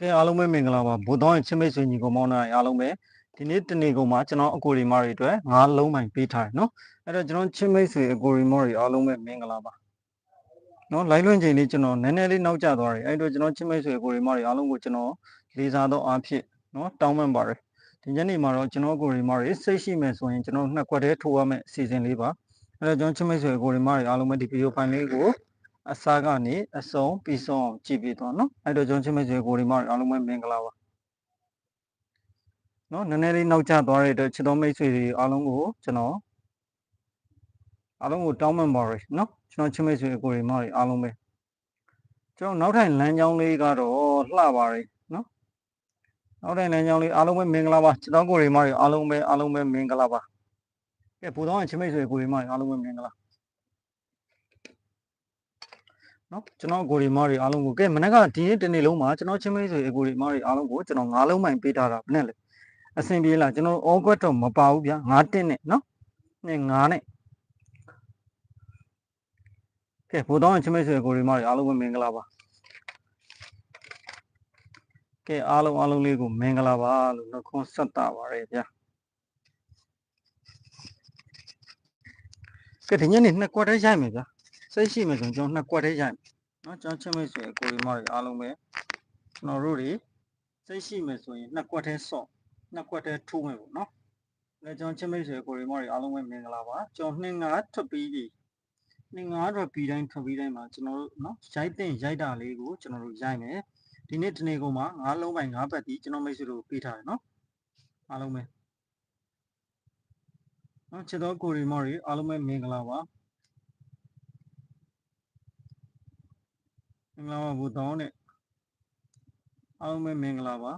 ကဲအားလုံးပဲမင်္ဂလာပါဘုသောရင်ချင်းမိတ်ဆွေညီကောင်မောင်းနိုင်အားလုံးပဲဒီနေ့တနေ့ကုန်မှာကျွန်တော်အကိုရီမတွေအတွက်ငါးလုံးပိုင်ပေးထားတယ်နော်အဲ့တော့ကျွန်တော်ချင်းမိတ်ဆွေအကိုရီမောတွေအားလုံးပဲမင်္ဂလာပါနော်လိုင်းလွှင့်ချိန်လေးကျွန်တော်နည်းနည်းလေးနောက်ကျသွားတယ်အဲ့တော့ကျွန်တော်ချင်းမိတ်ဆွေအကိုရီမောတွေအားလုံးကိုကျွန်တော်လေးစားသောအားဖြင့်နော်တောင်းပန်ပါတယ်ဒီညနေမှာတော့ကျွန်တော်အကိုရီမောတွေစိတ်ရှိမယ်ဆိုရင်ကျွန်တော်နှစ်ခွက်တည်းထိုးရမယ့်အစီအစဉ်လေးပါအဲ့တော့ကျွန်တော်ချင်းမိတ်ဆွေအကိုရီမောတွေအားလုံးပဲဒီဗီဒီယိုဖိုင်လေးကို အစားကနေအဆုံးပြီးဆုံးအောင်ကြည့်ပြီးတော့နော်အဲ့တော့ကျွန်တော်ချင်းမိတ်ဆွေကိုရီမောတွေအားလုံးပဲမင်္ဂလာပါနော်နည်းနည်းလေးနောက်ကျသွားတဲ့အတွက်ချစ်တော်မိတ်ဆွေတွေအားလုံးကိုကျွန်တော်အားလုံးကိုတောင်းပန်ပါရယ်နော်ကျွန်တော်ချစ်မိတ်ဆွေကိုရီမောတွေအားလုံးပဲကျွန်တော်နောက်ထိုင်လမ်းကြောင်းလေးကတော့လှပါရယ်နော်နောက်ထိုင်လမ်းကြောင်းလေးအားလုံးပဲမင်္ဂလာပါချစ်တော်ကိုရီမောတွေအားလုံးပဲအားလုံးပဲမင်္ဂလာပါကဲဘူတော်ချစ်မိတ်ဆွေကိုရီမောတွေအားလုံးပဲမင်္ဂလာ နော်ကျွန်တော်ကိုရီမားတွေအားလုံးကိုကဲမနေ့ကဒီနေ့တနေ့လုံးမှာကျွန်တော်ချင်းမိတ်ဆွေအကိုရီမားတွေအားလုံးကိုကျွန်တော်၅လုံးမိုင်ပေးထားတာဘယ်နဲ့လဲအဆင်ပြေလားကျွန်တော်အောကွက်တော့မပါဘူးဗျာ၅တင်းနဲ့နော်နဲ့၅နဲ့ကဲဘိုးတော်ချင်းမိတ်ဆွေအကိုရီမားတွေအားလုံးပဲမင်္ဂလာပါကဲအားလုံးအားလုံးလေးကိုမင်္ဂလာပါလို့နှုတ်ခွန်းဆက်တာပါရယ်ဗျာကဲဒီညနေနှစ်ကွက်တည်းရိုက်မယ်ဗျာ စိတ်ရှိမယ်ဆိုရင်ကျွန်တော်နှစ်ကွက်တည်းရိုက်မယ်နော်ကျွန်တော်ချင်းမိတ်ဆွေအကိုရီမားတွေအားလုံးပဲကျွန်တော်တို့တွေစိတ်ရှိမယ်ဆိုရင်နှစ်ကွက်တည်းဆော့နှစ်ကွက်တည်းထိုးမယ်ပေါ့နော်အဲကျွန်တော်ချင်းမိတ်ဆွေအကိုရီမားတွေအားလုံးပဲမင်္ဂလာပါကျွန်တော်နှင်းငါထွက်ပြီးပြီနှင်းငါထွက်ပြီးတိုင်းထွက်ပြီးတိုင်းမှာကျွန်တော်တို့နော်ရိုက်တဲ့ရိုက်တာလေးကိုကျွန်တော်တို့ရိုက်မယ်ဒီနေ့ဒီနေ့ကုန်မှာငါးလုံးပိုင်ငါးပတ်တီကျွန်တော်မိတ်ဆွေတို့ပေးထားတယ်နော်အားလုံးပဲနော်ချစ်တော်ကိုရီမားတွေအားလုံးပဲမင်္ဂလာပါ မင်္ဂလာပါဘုသောနဲ့အားလုံးပဲမင်္ဂလာပါ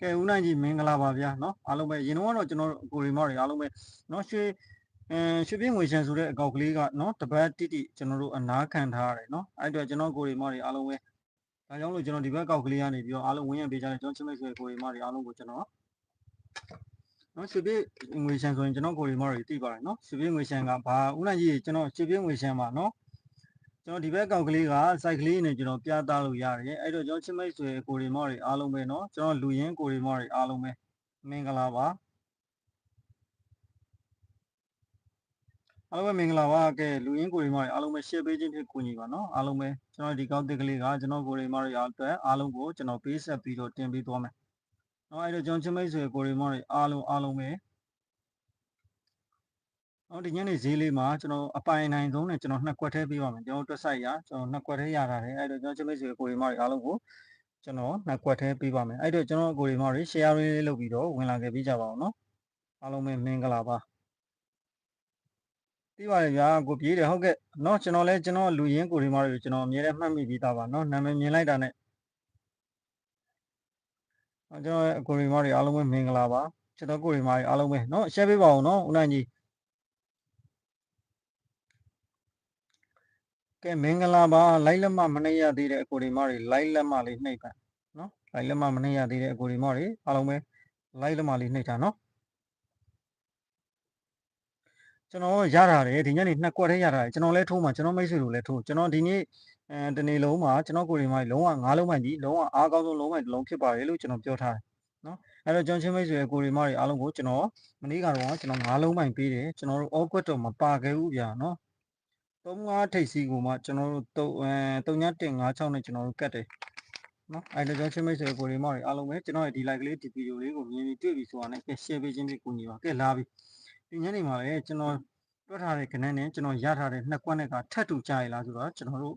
ကဲဦးနိုင်ကြီးမင်္ဂလာပါဗျာเนาะအားလုံးပဲရင်တော့ကတော့ကျွန်တော်ကိုရီမော်တွေအားလုံးပဲเนาะရွှေအဲရွှေပြင်းငွေရှန်ဆိုတဲ့အကောက်ကလေးကเนาะတပတ်တိတိကျွန်တော်တို့အနာခံထားရတယ်เนาะအဲ့အတွက်ကျွန်တော်ကိုရီမော်တွေအားလုံးပဲဒါကြောင့်လို့ကျွန်တော်ဒီဘက်ကောက်ကလေးကနေပြီးတော့အားလုံးဝင်ရပေးကြတယ်ကျွန်တော်ချင်းမိတ်ဆွေကိုရီမော်တွေအားလုံးကိုကျွန်တော်နော်ရွှေပြည့်ငွေရှန်ဆိုရင်ကျွန်တော်ကိုရီမော်တွေသိပါတယ်နော်ရွှေပြည့်ငွေရှန်ကဘာဦးနိုင်ကြီးကျွန်တော်ရွှေပြည့်ငွေရှန်ပါနော် ကျွန်တော်ဒီဘက်ကောင်ကလေးက site ကလေးနဲ့ကျွန်တော်ပြသလို့ရတယ်အဲ့တော့ကျွန်တော်ချစ်မိတ်ဆွေကိုရီမော်တွေအားလုံးပဲเนาะကျွန်တော်လူရင်းကိုရီမော်တွေအားလုံးပဲမင်္ဂလာပါအားလုံးပဲမင်္ဂလာပါကဲလူရင်းကိုရီမော်တွေအားလုံးပဲ share ပေးခြင်းဖြစ်ကူညီပါเนาะအားလုံးပဲကျွန်တော်ဒီကောက်တစ်ကလေးကကျွန်တော်ကိုရီမော်တွေအားအတွက်အားလုံးကိုကျွန်တော်ပေးဆက်ပြီးတော့တင်ပေးသွားမယ်เนาะအဲ့တော့ကျွန်တော်ချစ်မိတ်ဆွေကိုရီမော်တွေအားလုံးအားလုံးပဲ ဟောဒီညနေဈေးလေးမှာကျွန်တော်အပိုင်နိုင်ဆုံးနဲ့ကျွန်တော်နှစ်ကွက်ထဲပေးပါမယ်ကျွန်တော်တွက်ဆိုင်ရကျွန်တော်နှစ်ကွက်ထဲရတာတယ်အဲ့တော့ကျွန်တော်ချစ်မိတ်ဆွေကိုရီမော်တွေအားလုံးကိုကျွန်တော်နှစ်ကွက်ထဲပေးပါမယ်အဲ့တော့ကျွန်တော်ကိုရီမော်တွေ share လေးလုပ်ပြီးတော့ဝင်လာခဲ့ပြီးကြပါအောင်နော်အားလုံးပဲမင်္ဂလာပါသိပါတယ်ဗျာကိုပြေးတယ်ဟုတ်ကဲ့เนาะကျွန်တော်လဲကျွန်တော်လူရင်းကိုရီမော်တွေကိုကျွန်တော်အမြဲတမ်းမှတ်မိပြီးသားပါเนาะနာမည်မြင်လိုက်တာနဲ့ကျွန်တော်ကိုရီမော်တွေအားလုံးပဲမင်္ဂလာပါကျွန်တော်ကိုရီမော်တွေအားလုံးပဲเนาะ share ပေးပါအောင်เนาะဦးနိုင်ကြီး ကဲမင်္ဂလာပါလိုက်လက်မမနှိပ်ရသေးတဲ့အကိုဒီမတွေလိုက်လက်မလေးနှိပ်ပါနော်လိုက်လက်မမနှိပ်ရသေးတဲ့အကိုဒီမတွေအားလုံးပဲလိုက်လက်မလေးနှိပ်တာနော်ကျွန်တော်ရတာတယ်ဒီညနေနှစ်ကွက်တည်းရတာတယ်ကျွန်တော်လဲထိုးမှာကျွန်တော်မိတ်ဆွေတို့လဲထိုးကျွန်တော်ဒီနေ့အဲတနေ့လုံးမှာကျွန်တော်ကိုဒီမတွေလုံးဝငါးလုံးမှကြီးလုံးဝအားကောင်းဆုံးလုံးမှတစ်လုံးဖြစ်ပါတယ်လို့ကျွန်တော်ပြောထားတယ်နော်အဲ့တော့ကျွန်တော်ချင်းမိတ်ဆွေကိုဒီမတွေအားလုံးကိုကျွန်တော်မနေ့ကတော့ကျွန်တော်ငါးလုံးမှပေးတယ်ကျွန်တော်တို့အော့ကွက်တော့မပါခဲ့ဘူးဗျာနော် 35ထိပ်စီကိုမှကျွန်တော်တို့အဲ3156နဲ့ကျွန်တော်တို့ကတ်တယ်နော်အဲ့တော့ကျွန်တော်ချင်းမိတ်ဆွေကိုရီမော်တွေအားလုံးပဲကျွန်တော်ရဲ့ဒီ like လေးဒီဗီဒီယိုလေးကိုမြင်ပြီးတွေ့ပြီဆိုတာနဲ့ကဲ share ပေးခြင်းဖြင့်ကူညီပါကဲလာပြီဒီညနေမှာလည်းကျွန်တော်တွက်ထားတဲ့ခဏနဲ့ကျွန်တော်ရထားတဲ့နှစ်ကွက်နဲ့ကထပ်တူကြရလားဆိုတော့ကျွန်တော်တို့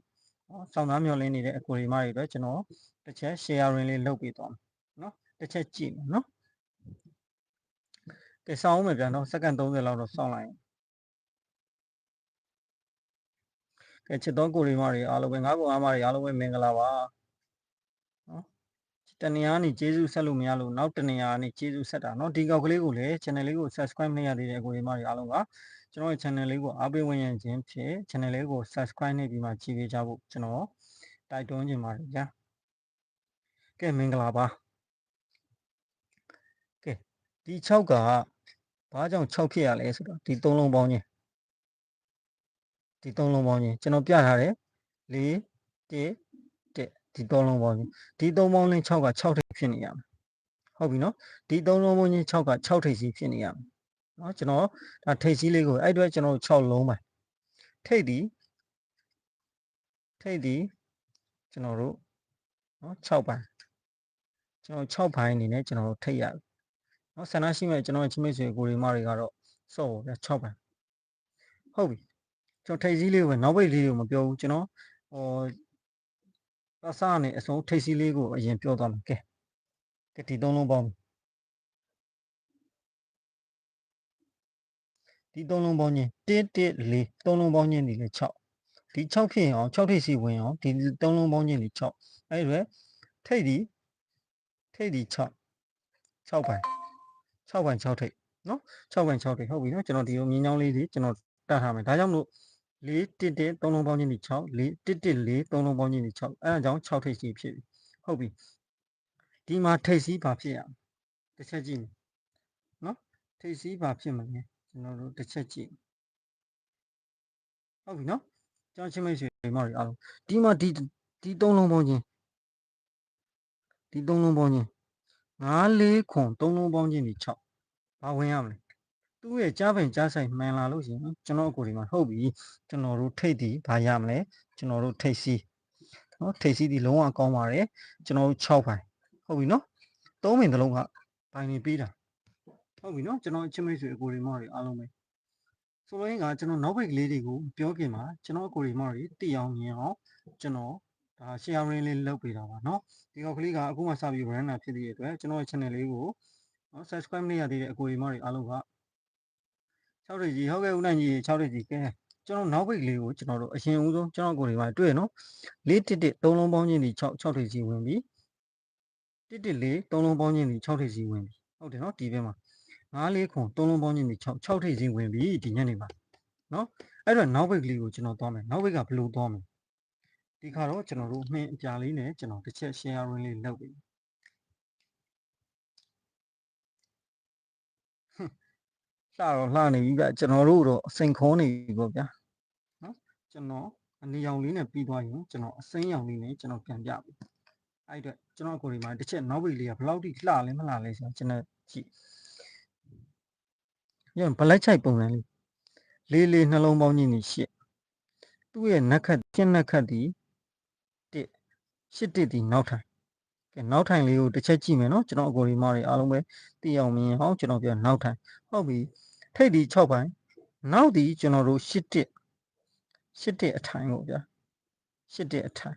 စောင်းသားမျောလင်းနေတဲ့အကိုရီမော်တွေပဲကျွန်တော်တစ်ချက် sharing လေးလုပ်ပေးသွားမယ်နော်တစ်ချက်ကြည့်မယ်နော်ကဲစောင်းအောင်မယ်ဗျာနော်စက္ကန့်30လောက်တော့စောင်းလိုက်ရင် ကဲချစ်တော်ကိုရီမာတွေအားလုံးပဲငါ့ကိုအားမတွေအားလုံးပဲမင်္ဂလာပါနော်တနင်္လာနေ့ကျေးဇူးဆက်လို့မရလို့နောက်တနင်္လာနေ့ကျေးဇူးဆက်တာနော်ဒီကောက်ကလေးကိုလည်း channel လေးကို subscribe လုပ်ရသေးတဲ့ကိုရီမာတွေအားလုံးကကျွန်တော်ရဲ့ channel လေးကိုအားပေးဝင်ရခြင်းဖြင့် channel လေးကို subscribe နဲ့ပြီးမှကြည့်ပေးကြဖို့ကျွန်တော်တိုက်တွန်းချင်ပါတယ်ကြာကဲမင်္ဂလာပါကဲဒီ6ကဘာကြောင့်6ဖြစ်ရလဲဆိုတော့ဒီ3လုံးပေါင်းခြင်း ဒီသုံးလုံးပေါင်းချင်းကျွန်တော်ပြထားတယ်၄၁၁ဒီသုံးလုံးပေါင်းချင်းဒီသုံးပေါင်းလင်း6က6ထိပ်ဖြစ်နေရမယ်ဟုတ်ပြီနော်ဒီသုံးလုံးပေါင်းချင်း6က6ထိပ်စီဖြစ်နေရမယ်နော်ကျွန်တော်ဒါထိပ်စီးလေးကိုအဲ့အတွက်ကျွန်တော်6လုံးပါထိပ်ဒီထိပ်ဒီကျွန်တော်တို့နော်6ပိုင်းကျွန်တော်6ပိုင်းအနေနဲ့ကျွန်တော်တို့ထိပ်ရနော်ဆန္ဒရှိမဲ့ကျွန်တော်ချင်းမိတ်ဆွေကိုရီမတွေကတော့စော့ဗျာ6ပိုင်းဟုတ်ပြီ ကျွန်တော်ထိပ်စီးလေးကိုပဲနောက်ဘိတ်လေးကိုမပြောဘူးကျွန်တော်ဟိုအစနဲ့အဆုံးထိပ်စီးလေးကိုအရင်ပြောသွားမယ်ကဲကဲဒီသုံးလုံးပေါင်းဒီသုံးလုံးပေါင်းချင်း1 1 4သုံးလုံးပေါင်းချင်းဒီလေ6ဒီ6ဖြစ်ရင်အောင်6ထိပ်စီဝင်အောင်ဒီသုံးလုံးပေါင်းချင်းဒီ6အဲ့ဒီထိပ်ဒီထိပ်ဒီ6 6ပိုင်း6ပိုင်း6ထိပ်နော်6ပိုင်း6ထိပ်ဟုတ်ပြီနော်ကျွန်တော်ဒီလိုမြင်းချောင်းလေးတွေကျွန်တော်တတ်ထားမယ်ဒါကြောင့်မလို့ 4 1 1 3လုံးပေါင်းချင်းဒီ6 4 1 1 4 3လုံးပေါင်းချင်းဒီ6အဲဒါကြောင့်6ထိပ်စီဖြစ်ပြီဟုတ်ပြီဒီမှာထိပ်စီဘာဖြစ်ရတစ်ချက်ကြည့်မယ်နော်ထိပ်စီဘာဖြစ်မလဲကျွန်တော်တို့တစ်ချက်ကြည့်ဟုတ်ပြီနော်ကျောင်းချင်းမိတ်ဆွေမော်ရီအားလုံးဒီမှာဒီဒီ3လုံးပေါင်းချင်းဒီ3လုံးပေါင်းချင်း9 4ခွန်3လုံးပေါင်းချင်းဒီ6ဘာဝင်ရမလဲ သူ့ရဲ့ကြားပင်ကြားဆိုင်မှန်လာလို့ရှိရင်ကျွန်တော်အကိုဒီမှာဟုတ်ပြီကျွန်တော်တို့ထိတ်ဒီဘာရမလဲကျွန်တော်တို့ထိတ်စီနော်ထိတ်စီဒီလုံးဝကောင်းပါတယ်ကျွန်တော်တို့6ပိုင်းဟုတ်ပြီနော်3ပင်တစ်လုံးကဘိုင်နေပေးတာဟုတ်ပြီနော်ကျွန်တော်အချင်းမိတ်ဆွေအကိုဒီမော်ရီအားလုံးပဲဆိုလိုရင်းကကျွန်တော်နောက်ဘိတ်ကလေးတွေကိုပြောခင်မှာကျွန်တော်အကိုဒီမော်ရီသိအောင်မြင်အောင်ကျွန်တော်ဒါ sharing လေးလုပ်ပေးတာပါเนาะဒီကောက်ကလေးကအခုမှစပြီး run တာဖြစ်တဲ့အတွက်ကျွန်တော်ရဲ့ channel လေးကိုနော် subscribe လုပ်ရသေးတဲ့အကိုဒီမော်ရီအားလုံးက 6ရိပ်ကြီးဟုတ်ကဲ့ဦးနိုင်ကြီး6ရိပ်ကြီးကဲကျွန်တော်နောက်ဘိတ်ကလေးကိုကျွန်တော်တို့အရင်ဦးဆုံးကျွန်တော်ကိုယ်တွေမှာတွေ့နော်၄တစ်တစ်၃လုံးပေါင်းချင်းဒီ6 6ထိပ်စီဝင်ပြီတစ်တစ်လေး၃လုံးပေါင်းချင်းဒီ6ထိပ်စီဝင်ပြီဟုတ်တယ်နော်ဒီဘက်မှာ9လေးခွန်3လုံးပေါင်းချင်းဒီ6 6ထိပ်စီဝင်ပြီဒီညနေမှာနော်အဲ့တော့နောက်ဘိတ်ကလေးကိုကျွန်တော်သွားမယ်နောက်ဘိတ်ကဘယ်လိုသွားမလဲဒီခါတော့ကျွန်တော်တို့မှင်အပြာလေးနဲ့ကျွန်တော်တစ်ချက် share လေးလုပ်ပြီ လှတော့လှနေပြီဗျကျွန်တော်တို့တော့စိန်ခေါ်နေပြီပေါ့ဗျာနော်ကျွန်တော်အနေရောင်လေးနဲ့ပြီးသွားရင်ကျွန်တော်အစိမ်းရောင်လေးနဲ့ကျွန်တော်ပြန်ပြပြီအဲ့အတွက်ကျွန်တော်ကိုယ်ဒီမှာတစ်ချက်နောက်ဘိတ်လေးကဘယ်လောက်ထိလှလဲမလှလဲဆိုတော့ကျွန်တော်ကြည့်ညဘလက်ချိုက်ပုံစံလေးလေးလေးနှလုံးပေါင်းကြီးနေရှစ်သူ့ရဲ့နက်ခတ်ကျင်းနက်ခတ်ဒီတစ်ရှစ်တစ်ဒီနောက်ထိုင်ကဲနောက်ထိုင်လေးကိုတစ်ချက်ကြည့်မယ်နော်ကျွန်တော်အကိုဒီမတွေအားလုံးပဲသိအောင်မြင်အောင်ကျွန်တော်ပြောနောက်ထိုင်ဟုတ်ပြီ ထိပ်ဒီ6ပိုင်းနောက်ဒီကျွန်တော်တို့8တစ်8တစ်အထိုင်ပေါ့ဗျာ8တစ်အထိုင်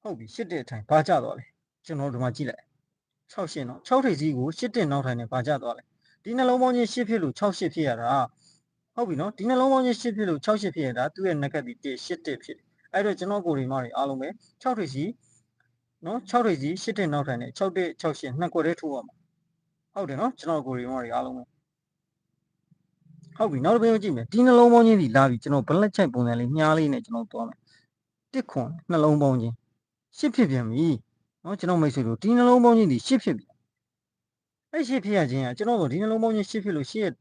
ဟုတ်ပြီ8တစ်အထိုင်ဘာကြတော့လဲကျွန်တော်တို့ဒီမှာကြည့်လိုက်6ရှင်းနော်6ထိပ်စီးကို8တစ်နောက်ထိုင်နဲ့ဘာကြတော့လဲဒီနှလုံးပေါင်းချင်း8ဖြစ်လို့6 8ဖြစ်ရတာဟုတ်ပြီနော်ဒီနှလုံးပေါင်းချင်း8ဖြစ်လို့6 8ဖြစ်ရတာသူ့ရဲ့နက်ကတိ1 8တစ်ဖြစ်အဲ့တော့ကျွန်တော်ကိုယ်ဒီမတွေအားလုံးပဲ6ထိပ်စီးနော်6ထိပ်စီး8တစ်နောက်ထိုင်နဲ့6တစ်6 8နှစ်ခွက်တည်းထိုးရမှာဟုတ်တယ်နော်ကျွန်တော်ကိုယ်ဒီမတွေအားလုံးပဲ ဟုတ်ပြီနောက်တစ်ပင်ကြည့်မယ်ဒီနှလုံးပေါင်းချင်းဒီလာပြီကျွန်တော် black check ပုံစံလေးမြားလေးနဲ့ကျွန်တော်သွားမယ်တစ်ခွန်နှလုံးပေါင်းချင်းရှစ်ဖြစ်ပြန်ပြီနော်ကျွန်တော်မိတ်ဆွေတို့ဒီနှလုံးပေါင်းချင်းဒီရှစ်ဖြစ်ပြီအဲ့ရှစ်ဖြစ်ရခြင်းကကျွန်တော်တို့ဒီနှလုံးပေါင်းချင်းရှစ်ဖြစ်လို့ရှစ်ရဲ့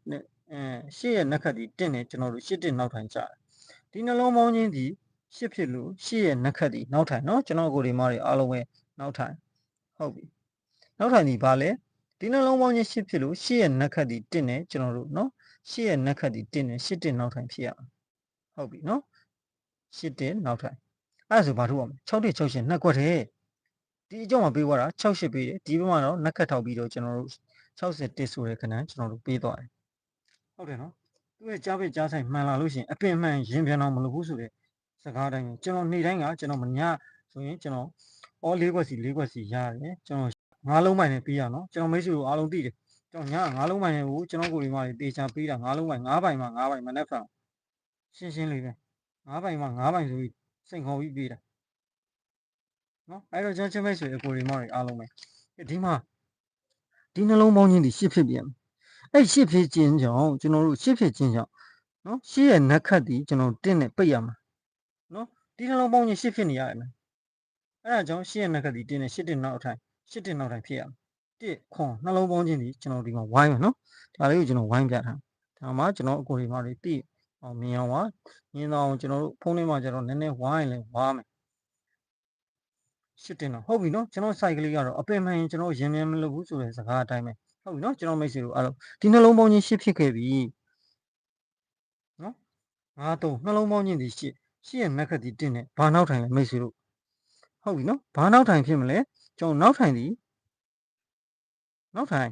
အဲရှစ်ရဲ့နက်ခတ်ဒီတင့်နေကျွန်တော်တို့ရှစ်တင်နောက်ထိုင်ကြတယ်ဒီနှလုံးပေါင်းချင်းဒီရှစ်ဖြစ်လို့ရှစ်ရဲ့နက်ခတ်ဒီနောက်ထိုင်နော်ကျွန်တော်ကိုယ်ဒီမားတွေအားလုံးပဲနောက်ထိုင်ဟုတ်ပြီနောက်ထိုင်ဒီဘာလဲဒီနှလုံးပေါင်းချင်းရှစ်ဖြစ်လို့ရှစ်ရဲ့နက်ခတ်ဒီတင့်နေကျွန်တော်တို့နော် ရှစ်ရဲ့နက်ခတ်ဒီတင်းနဲ့ရှစ်တင်နောက်ထိုင်ဖြစ်ရအောင်ဟုတ်ပြီနော်ရှစ်တင်နောက်ထိုင်အဲ့ဒါဆိုဘာထုတ်ရမလဲ6တင်6ရှင်နှစ်ခွက်ထဲဒီအကြောင်းမှာပေးသွားတာ6ရှစ်ပေးတယ်ဒီဘက်မှာတော့နက်ခတ်ထောက်ပြီးတော့ကျွန်တော်တို့60တစ်ဆိုတဲ့ခဏကျွန်တော်တို့ပေးသွားတယ်ဟုတ်တယ်နော်သူရဲ့ကြားပဲကြားဆိုင်မှန်လာလို့ရှိရင်အပင်မှန်ရင်ပြန်တော့မလုပ်ဘူးဆိုတဲ့စကားတိုင်းပဲကျွန်တော်နေ့တိုင်းကကျွန်တော်မညဆိုရင်ကျွန်တော်အော်၄ခွက်စီ၄ခွက်စီရတယ်ကျွန်တော်ငါးလုံးပိုင်နဲ့ပေးရနော်ကျွန်တော်မိတ်ဆွေတို့အားလုံးသိတယ် ကျွန်တော်ညငါးလုံးပိုင်ကိုကျွန်တော်ကိုယ်ဒီမှာတေချာပေးတာငါးလုံးပိုင်ငါးပိုင်မှာငါးပိုင်မနဲ့ဖန်ရှင်းရှင်းလေးပဲငါးပိုင်မှာငါးပိုင်ဆိုပြီးစိန်ခေါ်ပြီးပေးတာနော်အဲ့တော့ကျွန်တော်ချင်းမိတ်ဆွေအကိုဒီမှာအားလုံးပဲဒီမှာဒီနှလုံးပေါင်းချင်းဒီရှစ်ဖြစ်ပြန်အဲ့ရှစ်ဖြစ်ခြင်းကြောင့်ကျွန်တော်တို့ရှစ်ဖြစ်ခြင်းကြောင့်နော်ရှစ်ရဲ့နက်ခတ်ဒီကျွန်တော်တင့်နဲ့ပိတ်ရမှာနော်ဒီနှလုံးပေါင်းချင်းရှစ်ဖြစ်နေရတယ်မယ်အဲ့ဒါကြောင့်ရှစ်ရဲ့နက်ခတ်ဒီတင်းနဲ့ရှစ်တင်နောက်အထိုင်ရှစ်တင်နောက်ထိုင်ဖြစ်ရမှာ တစ်ခွန်နှလုံးပေါင်းခြင်းဒီကျွန်တော်ဒီမှာဝိုင်းမယ်နော်ဒါလေးကိုကျွန်တော်ဝိုင်းပြထားဒါမှကျွန်တော်အကိုဒီမှာတွေတိအောင်မြင်အောင်ပါမြင်တော့ကျွန်တော်တို့ဖုန်းထဲမှာကျတော့နည်းနည်းဝိုင်းလဲဝါမယ်ရှစ်တင်တော့ဟုတ်ပြီနော်ကျွန်တော် site ကလေးကတော့အပင်မှန်ရင်ကျွန်တော်ရင်မြန်မလုပ်ဘူးဆိုတဲ့စကားအတိုင်းပဲဟုတ်ပြီနော်ကျွန်တော်မိတ်ဆွေတို့အဲ့လိုဒီနှလုံးပေါင်းချင်းရှစ်ဖြစ်ခဲ့ပြီနော်ငါတော့နှလုံးပေါင်းချင်းဒီရှစ်ရှစ်ရဲ့မက်ခက်ဒီတင်နဲ့ဘာနောက်ထိုင်လဲမိတ်ဆွေတို့ဟုတ်ပြီနော်ဘာနောက်ထိုင်ဖြစ်မလဲကျွန်တော်နောက်ထိုင်ဒီ နောက်ထိုင်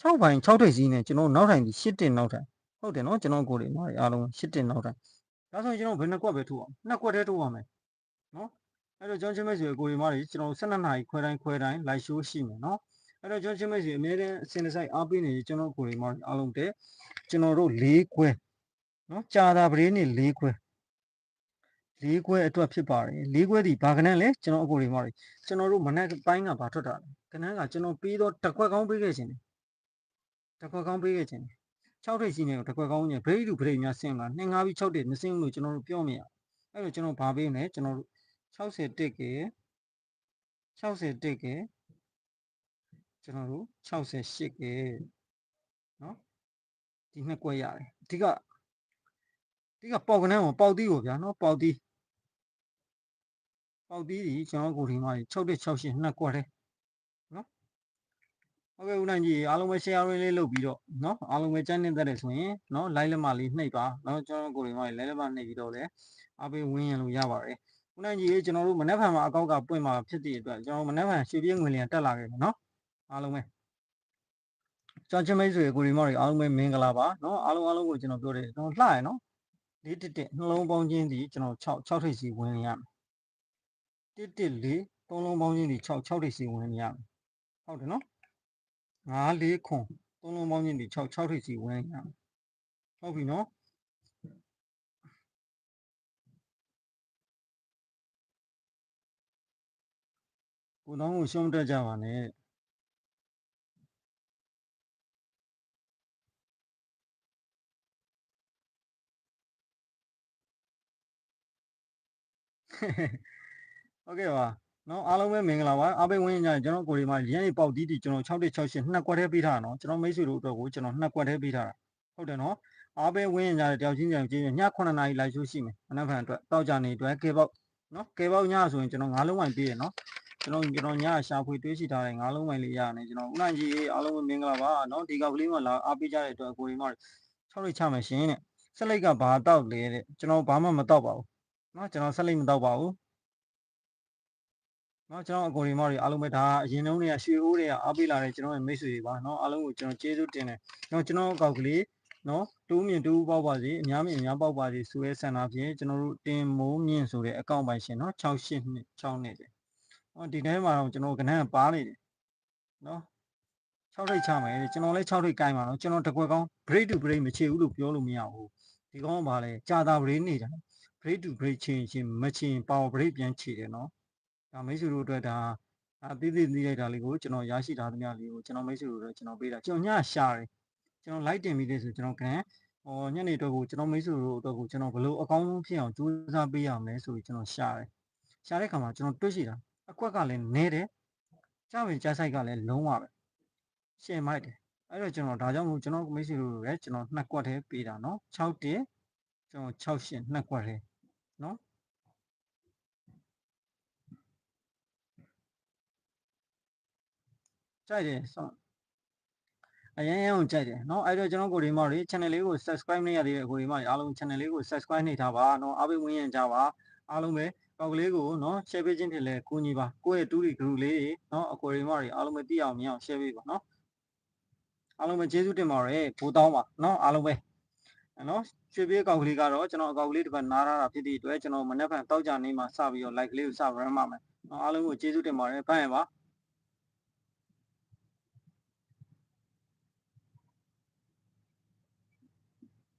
6ပိုင်း6ထိပ်စီးနဲ့ကျွန်တော်နောက်ထိုင်ဒီ8တင်နောက်ထိုင်ဟုတ်တယ်နော်ကျွန်တော်ကိုယ်တွေမားအားလုံး8တင်နောက်ထိုင်ဒါဆိုရင်ကျွန်တော်ဘယ်နှကွက်ပဲထိုးအောင်နှစ်ကွက်တည်းထိုးရမယ်နော်အဲ့တော့ကျွန်တော်ချင်းမိတ်ဆွေကိုယ်တွေမားတွေကျွန်တော်12နာရီခွဲတိုင်းခွဲတိုင်း live show ရှိမယ်နော်အဲ့တော့ကျွန်တော်ချင်းမိတ်ဆွေအများနဲ့အစင်တစိုက်အားပေးနေကျွန်တော်ကိုယ်တွေမားအားလုံးတဲ့ကျွန်တော်တို့၄ခွဲနော်ကြာတာပရေးနေ၄ခွဲ လေးခွဲအတွက်ဖြစ်ပါတယ်လေးခွဲဒီဘာကနန်းလဲကျွန်တော်အကိုတွေမားတွေကျွန်တော်တို့မနက်ပိုင်းကဘာထွက်တာလဲကနန်းကကျွန်တော်ပြီးတော့တစ်ခွက်ကောင်းပေးခဲ့ခြင်းတယ်တစ်ခွက်ကောင်းပေးခဲ့ခြင်းတယ်6ထိပ်ရှိနေတော့တစ်ခွက်ကောင်းညဘရိတ်လူဘရိတ်များဆင်းလာနှင်းငါးပြီး6တိမဆင်းဘူးလို့ကျွန်တော်တို့ပြောမရအဲ့တော့ကျွန်တော်ဘာပေးမလဲကျွန်တော်တို့60တစ်က60တစ်ကကျွန်တော်တို့68ကနော်ဒီနှစ်ကွက်ရတယ်အဓိကဒီကပေါက်ကနန်းကိုပေါက်သီးကိုဗျာနော်ပေါက်သီး ပေါက်သီးဒီကျွန်တော်ကိုဒီမှာ6တက်6ရှင်နှစ်ကွက်တယ်နော်ဟုတ်ကဲ့ဦးနိုင်ကြီးအားလုံးပဲ share လေးလုပ်ပြီးတော့နော်အားလုံးပဲကြမ်းနေတဲ့တယ်ဆိုရင်နော် live လက်မလေးနှိပ်ပါနော်ကျွန်တော်ကိုဒီမှာ live လက်မနှိပ်ပြီးတော့လဲအားပေးဝင်းရလို့ရပါတယ်ဦးနိုင်ကြီးကျွန်တော်တို့မနေ့ဖန်မှာအကောက်ကပွင့်มาဖြစ်တဲ့အတွက်ကျွန်တော်မနေ့ဖန်ရွှေပြည့်ငွေလျံတက်လာခဲ့ပြီနော်အားလုံးပဲကျွန်တော်ချင်းမိတ်ဆွေကိုဒီမော်တွေအားလုံးပဲမင်္ဂလာပါနော်အားလုံးအားလုံးကိုကျွန်တော်ပြောတယ်ကျွန်တော်လှရနော်လေးတစ်တစ်နှလုံးပေါင်းချင်းဒီကျွန်တော်6 6ထိပ်စီဝင်ရမယ် တစ်တစ်လေးသုံးလုံးပေါင်းချင်းဒီ6 6ထိပ်စီဝင်ရမယ်ဟုတ်တယ်နော်5လေးခွန်သုံးလုံးပေါင်းချင်းဒီ6 6ထိပ်စီဝင်ရမယ်ဟုတ်ပြီနော်ကိုတော့ကိုရှုံးတက်ကြပါနဲ့ဟု တ်ကဲ့ပါနော်အားလုံးပဲမင်္ဂလာပါအားပေးဝင်ကြကျွန်တော်ကိုဒီမှာရန်နေပေါက်တီးတီကျွန်တော်6168နှစ်ကွက်တည်းပေးထားတာနော်ကျွန်တော်မိတ်ဆွေတို့အတွက်ကိုကျွန်တော်နှစ်ကွက်တည်းပေးထားတာဟုတ်တယ်နော်အားပေးဝင်ကြတဲ့တယောက်ချင်းကြောင်ချင်းည9နာရီလိုက်ရှိရှိမယ်မနက်ဖြန်အတွက်တောက်ကြနေအတွက်ကဲပေါက်နော်ကဲပေါက်ညဆိုရင်ကျွန်တော်9လုံးဝိုင်ပေးရနော်ကျွန်တော်ကျွန်တော်ညရှာဖွေတွေးရှိထားတဲ့9လုံးဝိုင်လေးရနေကျွန်တော်ဦးနိုင်ကြီးအားလုံးပဲမင်္ဂလာပါနော်ဒီကကလေးမှလာအားပေးကြတဲ့အတွက်ကိုဒီမှာ6လိတ်ချမယ်ရှင်တဲ့ဆက်လိုက်ကဘာတောက်လဲတဲ့ကျွန်တော်ဘာမှမတောက်ပါဘူးနော်ကျွန်တော်ဆက်လိတ်မတောက်ပါဘူး နော်ကျွန်တော်အကိုရီမော်တွေအားလုံးပဲဒါအရင်တုန်းကရွှေအိုးတွေကအားပေးလာတဲ့ကျွန်တော်ရဲ့မိတ်ဆွေတွေပါနော်အားလုံးကိုကျွန်တော်ကျေးဇူးတင်တယ်နော်ကျွန်တော်အကောက်ကလေးနော်တိုးမြင့်တိုးပေါက်ပါစေအများမြင့်အများပေါက်ပါစေဆိုရဲဆန္ဒဖြင့်ကျွန်တော်တို့တင်မိုးမြင့်ဆိုတဲ့အကောင့်ပိုင်ရှင်နော်68နှစ်6နှစ်တယ်နော်ဒီထဲမှာတော့ကျွန်တော်ကဏ္ဍပါနေတယ်နော်6ထိတ်ချမယ်ကျွန်တော်လည်း6ထိတ်ကိုင်းပါတော့ကျွန်တော်တကွက်ကောင်း break to break မချေဘူးလို့ပြောလို့မရဘူးဒီကောင်းကဘာလဲကြာတာ break နေတာ break to break ချင်းချင်းမချင်း power break ပြန်ချေတယ်နော် ဒါမိတ်ဆွေတို့အတွက်ဒါအသေးသေးသိလိုက်တာလေးကိုကျွန်တော်ရရှိထားသမျှလေးကိုကျွန်တော်မိတ်ဆွေတို့အတွက်ကျွန်တော်ပေးတာကျွန်တော်ညရှာတယ်ကျွန်တော် live တင်ပြီးလေးဆိုကျွန်တော်ကန်ဟောညနေတော့ကိုကျွန်တော်မိတ်ဆွေတို့အတွက်ကိုကျွန်တော်ဘလို့အကောင်းဆုံးဖြစ်အောင်ကြိုးစားပေးရမလဲဆိုပြီးကျွန်တော်ရှာတယ်ရှာတဲ့ခါမှာကျွန်တော်တွေ့ရှိတာအကွက်ကလည်းနဲတယ်ကြောင်ပင်ကြားဆိုင်ကလည်းလုံးဝပဲရှင်းမိုက်တယ်အဲ့တော့ကျွန်တော်ဒါကြောင့်မို့ကျွန်တော်မိတ်ဆွေတို့လည်းကျွန်တော်နှစ်ကွက်တည်းပေးတာနော်6တင်ကျွန်တော်6ရှင်နှစ်ကွက်တည်းနော် ကြိုက်တယ်ဆောအရင်ရင်ကိုကြိုက်တယ်เนาะအဲ့တော့ကျွန်တော်ကိုဒီမော်လေး channel လေးကို subscribe နေရသေးတဲ့ကိုဒီမော်အားလုံး channel လေးကို subscribe နေထားပါเนาะအားပေးဝင်ရင်ကြပါအားလုံးပဲကောက်ကလေးကိုเนาะ share ပေးခြင်းဖြစ်လဲကိုညီပါကိုယ့်ရဲ့တူးရီ group လေးเนาะအကိုဒီမော်တွေအားလုံးပဲသိအောင်မြင်အောင် share ပေးပါเนาะအားလုံးပဲကျေးဇူးတင်ပါတယ်ဘိုးတောင်းပါเนาะအားလုံးပဲနော်ရွှေပြေးကောက်ကလေးကတော့ကျွန်တော်အကောက်ကလေးတစ်ပတ်နားရတာဖြစ်တဲ့အတွက်ကျွန်တော်မနေ့ကတောက်ကြနေမှာစပြီးတော့ like လေးကိုစ run ပါမယ်။အားလုံးကိုကျေးဇူးတင်ပါတယ်။ဖမ်းရပါ။